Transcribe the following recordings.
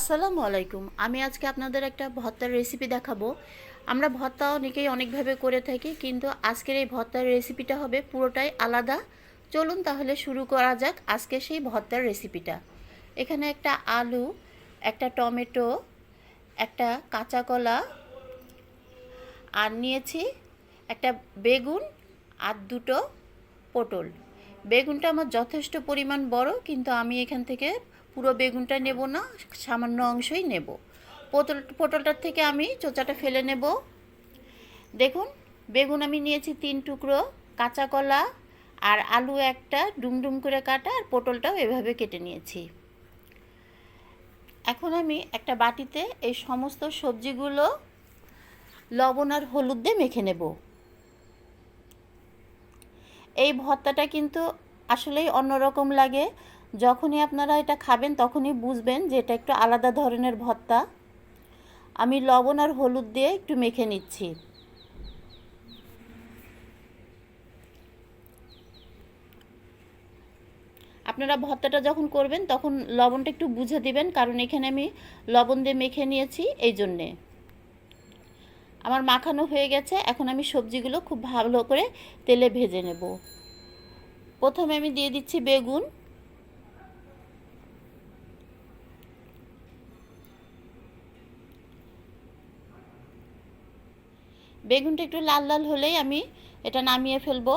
আসসালামু আলাইকুম। আমি আজকে আপনাদের একটা ভর্তার রেসিপি দেখাবো। আমরা ভর্তা অনেকেই অনেকভাবে করে থাকি, কিন্তু আজকের এই ভর্তার রেসিপিটা হবে পুরোটাই আলাদা। চলুন তাহলে শুরু করা যাক আজকে সেই ভর্তার রেসিপিটা এখানে একটা আলু, একটা টমেটো, একটা কাঁচা কলা, আর নিয়েছি একটা বেগুন আর দুটো পটল। বেগুনটা আমার যথেষ্ট পরিমাণ বড়, কিন্তু আমি এখান থেকে পুরো বেগুনটা নেব না, সামান্য অংশই নেব। পটল, পটলটার থেকে আমি চোচাটা ফেলে নেব। দেখুন, বেগুন আমি নিয়েছি তিন টুকরো, কাঁচা কলা আর আলু একটা ডুমডুম করে কাটা আর পটলটাও এভাবে কেটে নিয়েছি। এখন আমি একটা বাটিতে এই সমস্ত সবজিগুলো লবণ আর হলুদ দিয়ে মেখে নেব। এই ভর্তাটা কিন্তু আসলেই অন্যরকম লাগে। যখনই আপনারা এটা খাবেন, তখনই বুঝবেন যে এটা একটু আলাদা ধরনের ভর্তা। আমি লবণ আর হলুদ দিয়ে একটু মেখে নিচ্ছি। আপনারা ভর্তাটা যখন করবেন, তখন লবণটা একটু বুঝে দিবেন, কারণ এখানে আমি লবণ দিয়ে মেখে নিয়েছি এই জন্যে। আমার মাখানো হয়ে গেছে, এখন আমি সবজিগুলো খুব ভালো করে তেলে ভেজে নেব। প্রথমে আমি দিয়ে দিচ্ছি বেগুন। বেগুনটা একটু লাল লাল হলেই আমি এটা নামিয়ে ফেলব।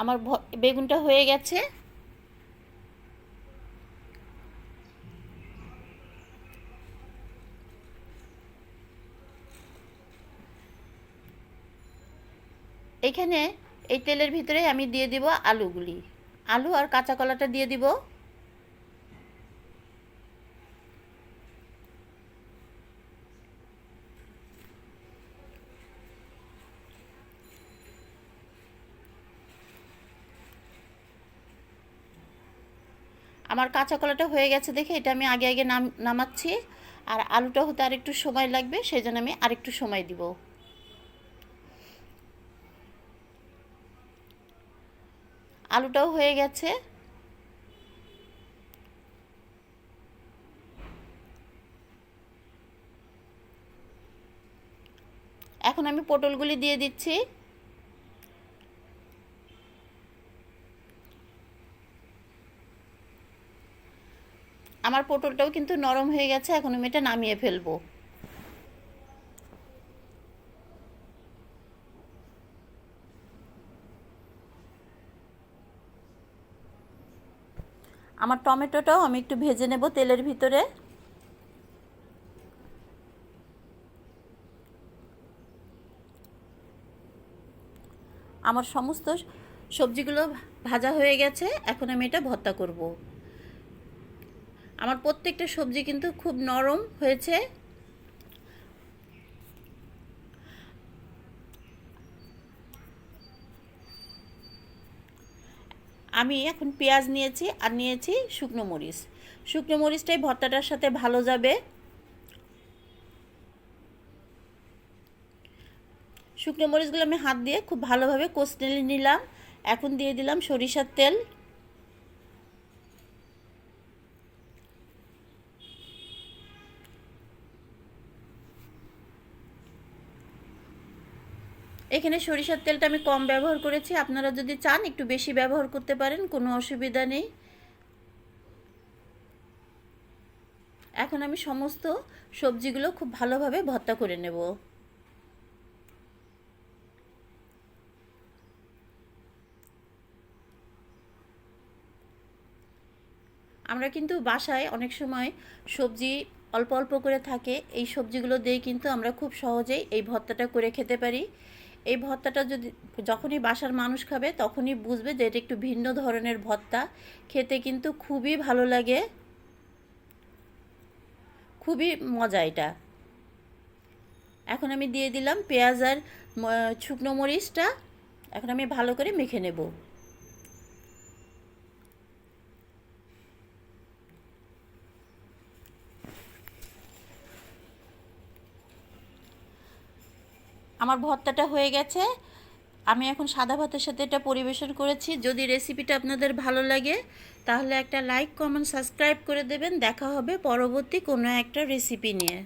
আমার বেগুনটা হয়ে গেছে। এখানে এই তেলের ভিতরে আমি দিয়ে দিব আলুগুলি। আলু আর কাঁচা কলাটা দিয়ে দিব। আমার কাঁচা কলাটা হয়ে গেছে দেখে এটা আমি আগে আগে নাম, নামাচ্ছি। আর আলুটা হতে আরেকটু সময় লাগবে সেই জন্য আমি আরেকটু সময় দিব। আলুটাও হয়ে গেছে। এখন আমি পটলগুলি দিয়ে দিচ্ছি। আমার পটলটাও কিন্তু নরম হয়ে গেছে, এখন আমি এটা নামিয়ে ফেলব। আমার টমেটোটাও আমি একটু ভেজে নেব তেলের ভিতরে। আমার সমস্ত সবজিগুলো ভাজা হয়ে গেছে, এখন আমি এটা ভর্তা করব। আমার প্রত্যেকটা সবজি কিন্তু খুব নরম হয়েছে। আমি এখন পেঁয়াজ নিয়েছি আর নিয়েছি শুকনো মরিচ। শুকনো মরিচটাই ভর্তাটার সাথে ভালো যাবে। শুকনো মরিচগুলো আমি হাত দিয়ে খুব ভালোভাবে কষতে নিলাম। এখন দিয়ে দিলাম সরিষার তেল। এখানে সরিষার তেলটা আমি কম ব্যবহার করেছি। আপনারা যদি চান, একটু বেশি ব্যবহার করতে পারেন, কোনো অসুবিধা নেই। এখন আমি সমস্ত সবজিগুলো খুব ভালোভাবে ভর্তা করে নেব। আমরা কিন্তু বাসায় অনেক সময় সবজি অল্প অল্প করে থাকে। এই সবজিগুলো দিয়ে কিন্তু আমরা খুব সহজেই এই ভর্তাটা করে খেতে পারি। এই ভত্তাটা যদি, যখনই বাসার মানুষ খাবে, তখনই বুঝবে যে এটা একটু ভিন্ন ধরনের ভত্তা। খেতে কিন্তু খুবই ভালো লাগে। খুবই মজা এটা। এখন আমি দিয়ে দিলাম পেঁয়াজ আর শুকনো মরিচটা। এখন আমি ভালো করে মেখে নেব। আমার ভর্তাটা হয়ে গেছে। আমি এখন সাদা ভাতের সাথে এটা পরিবেশন করেছি। যদি রেসিপিটা আপনাদের ভালো লাগে, তাহলে একটা লাইক কমেন্ট সাবস্ক্রাইব করে দেবেন। দেখা হবে পরবর্তী কোনো একটা রেসিপি নিয়ে।